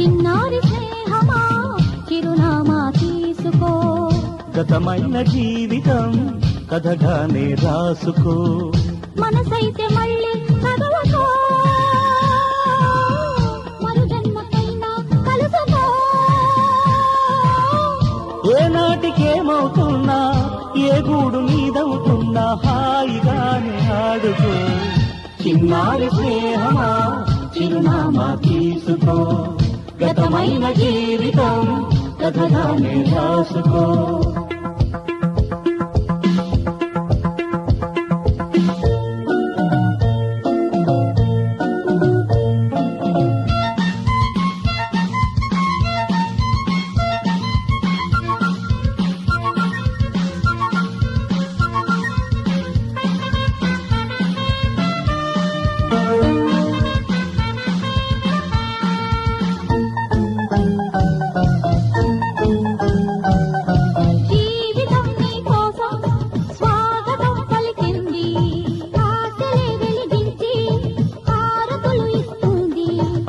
చిన్నారి స్నేహమా చిరునామా తీసుకో. గతమైన జీవితం కథగానే రాసుకో. మనసైతే మళ్ళీ ఏనాటికేమవుతున్నా ఏ గూడు నీదవుతున్నా హాయిగానే ఆడుకో. చిన్నారి స్నేహమా చిరునామా తీసుకో. గతమైన జీవితం కథగానే రాసుకో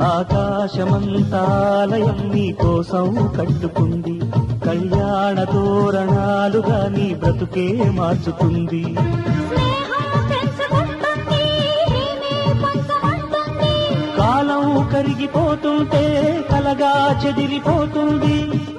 ఆకాశమంతాలయం నీ కోసం కట్టుకుంది. కళ్యాణ తోరణాలుగా నీ బ్రతుకే పంచమంటుంది కాలం కరిగిపోతుంటే కలగా చెదిరిపోతుంది.